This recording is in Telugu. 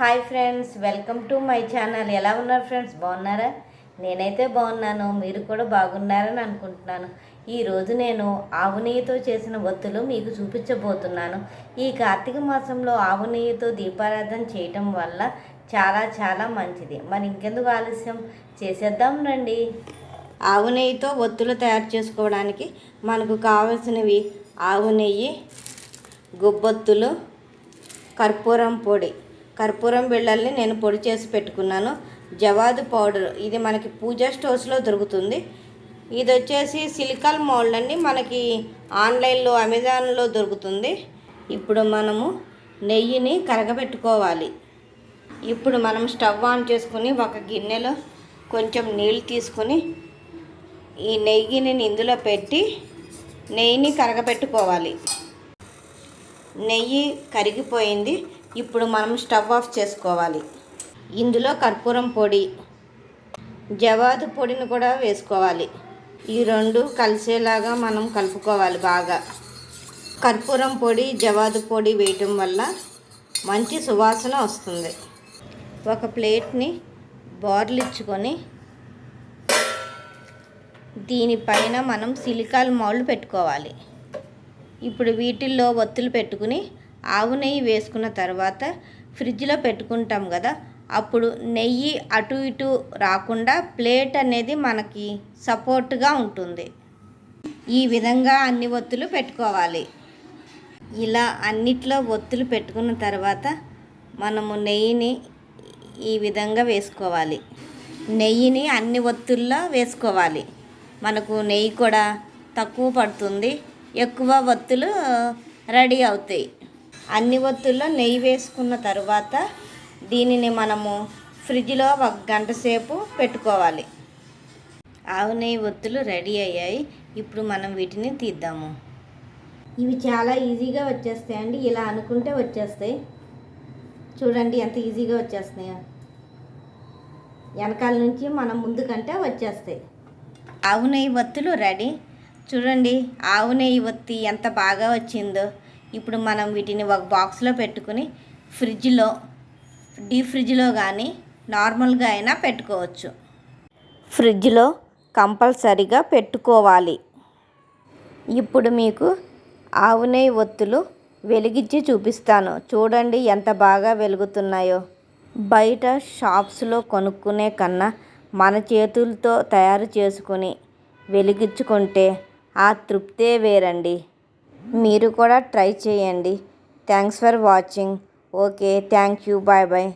Hi friends welcome to my channel. ఎలా ఉన్నారు ఫ్రెండ్స్? బాగున్నారా? నేనైతే బాగున్నాను. మీరు కూడా బాగున్నారని అనుకుంటున్నాను. ఈరోజు నేను ఆవు నెయ్యితో చేసిన ఒత్తులు మీకు చూపించబోతున్నాను. ఈ కార్తీక మాసంలో ఆవు నెయ్యితో దీపారాధన చేయటం వల్ల చాలా చాలా మంచిది. మరి ఇంకెందుకు ఆలస్యం? చేసేద్దాం రండి. ఆవు నెయ్యితో ఒత్తులు తయారు చేసుకోవడానికి మనకు కావలసినవి ఆవు నెయ్యి గుబ్బొత్తులు కర్పూరం పొడి కర్పూరం బిళ్ళల్ని నేను పొడి చేసి పెట్టుకున్నాను. జవాదు పౌడర్. ఇది మనకి పూజా స్టోర్స్లో దొరుకుతుంది. ఇది వచ్చేసి సిలికాల్ మోల్డ్ అండి. మనకి ఆన్లైన్లో అమెజాన్లో దొరుకుతుంది. ఇప్పుడు మనము నెయ్యిని కరగబెట్టుకోవాలి. ఇప్పుడు మనం స్టవ్ ఆన్ చేసుకుని ఒక గిన్నెలో కొంచెం నీళ్ళు తీసుకుని ఈ నెయ్యిని ఇందులో పెట్టి నెయ్యిని కరగబెట్టుకోవాలి. నెయ్యి కరిగిపోయింది. ఇప్పుడు మనం స్టవ్ ఆఫ్ చేసుకోవాలి. ఇందులో కర్పూరం పొడి జవాదు పొడిని కూడా వేసుకోవాలి. ఈ రెండు కలిసేలాగా మనం కలుపుకోవాలి బాగా. కర్పూరం పొడి జవాదు పొడి వేయటం వల్ల మంచి సువాసన వస్తుంది. ఒక ప్లేట్ని బోర్లిచ్చుకొని దీనిపైన మనం సిలికాల్ మౌళ్ళు పెట్టుకోవాలి. ఇప్పుడు వీటిల్లో ఒత్తులు పెట్టుకుని ఆవు నెయ్యి వేసుకున్న తర్వాత ఫ్రిడ్జ్లో పెట్టుకుంటాం కదా అప్పుడు నెయ్యి అటు ఇటు రాకుండా ప్లేట్ అనేది మనకి సపోర్ట్గా ఉంటుంది. ఈ విధంగా అన్ని ఒత్తులు పెట్టుకోవాలి. ఇలా అన్నిట్లో ఒత్తులు పెట్టుకున్న తర్వాత మనము నెయ్యిని ఈ విధంగా వేసుకోవాలి. నెయ్యిని అన్ని ఒత్తుల్లో వేసుకోవాలి. మనకు నెయ్యి కూడా తక్కువ పడుతుంది ఎక్కువ ఒత్తులు రెడీ అవుతాయి. అన్ని ఒత్తుల్లో నెయ్యి వేసుకున్న తర్వాత దీనిని మనము ఫ్రిడ్జ్లో ఒక గంట సేపు పెట్టుకోవాలి. ఆవు నెయ్యి ఒత్తులు రెడీ అయ్యాయి. ఇప్పుడు మనం వీటిని తీద్దాము. ఇవి చాలా ఈజీగా వచ్చేస్తాయండి. ఇలా అనుకుంటే వచ్చేస్తాయి. చూడండి ఎంత ఈజీగా వచ్చేస్తున్నాయో. వెనకాల నుంచి మనం ముందు కంటే వచ్చేస్తాయి. ఆవు నెయ్యి ఒత్తులు రెడీ. చూడండి ఆవు నెయ్యి ఒత్తి ఎంత బాగా వచ్చిందో. ఇప్పుడు మనం వీటిని ఒక బాక్స్లో పెట్టుకుని ఫ్రిడ్జ్లో డీప్ ఫ్రిడ్జ్లో కానీ నార్మల్గా అయినా పెట్టుకోవచ్చు. ఫ్రిడ్జ్లో కంపల్సరిగా పెట్టుకోవాలి. ఇప్పుడు మీకు ఆవు నెయ్యి ఒత్తులు వెలిగించి చూపిస్తాను. చూడండి ఎంత బాగా వెలుగుతున్నాయో. బయట షాప్స్లో కొనుక్కునే కన్నా మన చేతులతో తయారు చేసుకుని వెలిగించుకుంటే ఆ తృప్తే వేరండి. మీరు కూడా ట్రై చేయండి. Thanks for watching. Okay thank you. Bye bye.